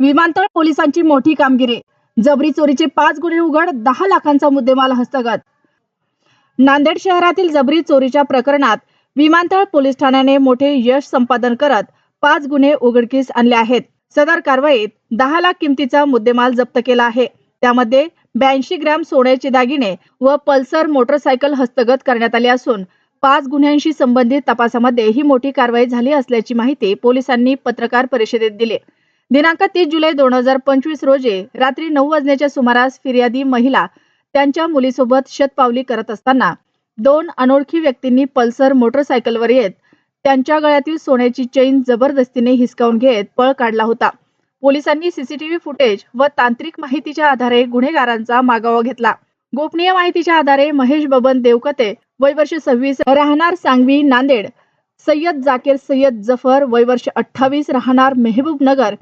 विमानतळ पोलिसांची मोठी कामगिरी. जबरी चोरीचे पाच गुन्हे उघड दहा लाखांचा मुद्देमाल हस्तगत. नांदेड शहरातील जबरी चोरीच्या प्रकरणात विमानतळ पोलीस ठाण्याने मोठे यश संपादन करत पाच गुन्हे उघडकीस आणले आहेत. सदर कारवाईत दहा लाख किमतीचा मुद्देमाल जप्त केला आहे. त्यामध्ये ब्याऐंशी ग्रॅम सोन्याचे दागिने व पल्सर मोटरसायकल हस्तगत करण्यात आली असून पाच गुन्ह्यांशी संबंधित तपासामध्ये ही मोठी कारवाई झाली असल्याची माहिती पोलिसांनी पत्रकार परिषदेत दिली. दिनांक तीस जुलै दोन हजार पंचवीस रोजी रात्री नऊ वाजण्याच्या सुमारास फिर्यादी महिला त्यांच्या मुलीसोबत शतपावली करत असताना दोन अनोळखी व्यक्तींनी पल्सर मोटरसायकलवर येत त्यांच्या गळ्यातील सोन्याची चेन जबरदस्तीने हिसकावून घेत पळ काढला होता. पोलिसांनी सीसीटीव्ही फुटेज व तांत्रिक माहितीच्या आधारे गुन्हेगारांचा मागोवा घेतला. गोपनीय माहितीच्या आधारे महेश बबन देवकते वय वर्ष सव्वीस राहणार सांगवी नांदेड सय्यद जाकीर सय्यद जफर वय वर्ष अठ्ठावीस राहणार मेहबूब नगर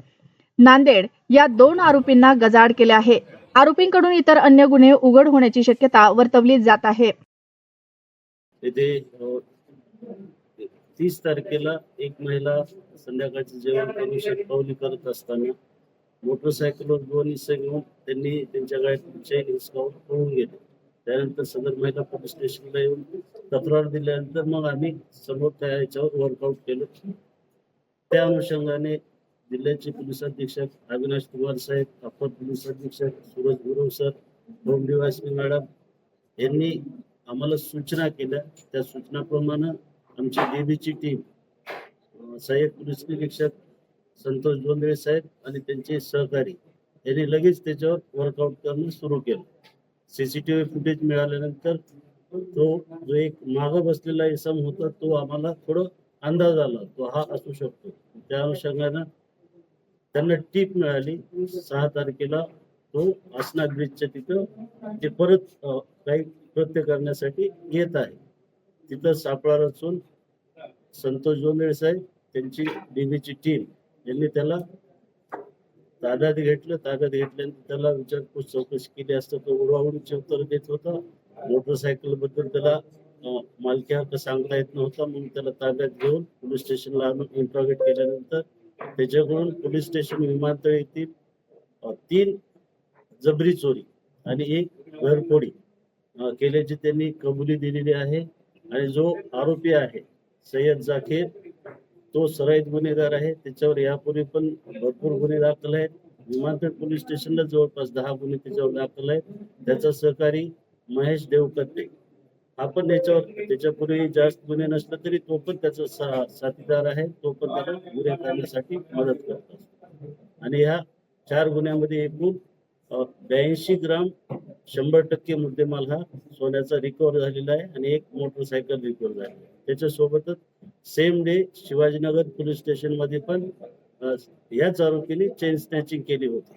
नांदेड या दोन आरोपींना गजाआड केले आहे. आरोपींकडून इतर अन्य गुन्हे उघड होण्याची शक्यता वर्तवली जात आहे. तीस तारखेला एक महिला संध्याकाळचं जेवण करून शेतपावली करत असताना मोटरसायकलवर दोन हिस्से घेऊन त्यांनी त्यांच्या गाडीत चैन हिसकावून पळून गेले. त्यानंतर सदर महिला पोलीस स्टेशनला येऊन तक्रार दिल्यानंतर मग आम्ही समोर त्या याच्यावर वर्कआउट केलं. त्या अनुषंगाने जिल्ह्याचे पोलीस अधीक्षक अविनाश कुमार साहेब अप्पर पोलीस अधीक्षक Suraj Gurav sir home madam यांनी आम्हाला सूचना केल्या. त्या सूचनाप्रमाणे आमची डीबीची टीम सहाय्यक पोलीस निरीक्षक संतोष जोंधळे साहेब आणि त्यांचे सहकारी यांनी लगेच त्याच्यावर वर्कआउट करणं सुरू केलं. सीसीटीव्ही फुटेज मिळाल्यानंतर तो जो एक माग बसलेला इसम होता तो आम्हाला थोडं अंदाज आला. तो हा असू शकतो. त्या अनुषंगानं त्यांना टीप मिळाली. सहा तारखेला तो आसना ब्रिजच्या तिथं ते परत काही कृत्य करण्यासाठी येत आहे. तिथं सापळा रचून संतोष जोंधळे साहेब त्यांची डीबीची टीम यांनी त्याला ताब्यात घेतलं. ताब्यात घेतल्यानंतर त्याला विचारपूस चौकशी केली असता तो उडवाउडीचे उत्तर देत होता. मोटरसायकलबद्दल त्याला मालकी हक्क सांगता येत नव्हता. म्हणून त्याला ताब्यात घेऊन पोलीस स्टेशनला आणून इंट्रॉगेट केल्यानंतर त्याच्याकडून पोलीस स्टेशन विमानतळ येथील तीन जबरी चोरी आणि एक घरफोडी केल्याची त्यांनी कबुली दिलेली आहे. आणि जो आरोपी आहे सय्यद जाकीर तो सराईत गुन्हेगार आहे. त्याच्यावर यापूर्वी पण भरपूर गुन्हे दाखल आहेत. विमानतळ पोलीस स्टेशनला जवळपास दहा गुन्हे त्याच्यावर दाखल आहेत. त्याचा सहकारी महेश देवकत्ते आपण त्याच्यावर त्याच्यापूर्वी जास्त गुन्हे नसला तरी तो पण त्याचा सा- साथीदार आहे. तो पण त्याला गुन्हे करण्यासाठी मदत करत. असतो आणि ह्या चार गुन्ह्यामध्ये एकूण ब्याऐंशी ग्राम शंभर टक्के मुद्देमाल हा सोन्याचा रिकवर झालेला आहे आणि एक मोटरसायकल रिकवर झालेला आहे. त्याच्यासोबतच सेम डे शिवाजीनगर पोलीस स्टेशनमध्ये पण अ, याच आरोपीने चेन स्नॅचिंग केली होती.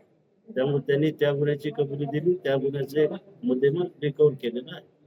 त्यामुळे त्यांनी त्या गुन्ह्याची कबुली दिली त्या गुन्ह्याचे मुद्देमाल रिकवर केलेला आहे.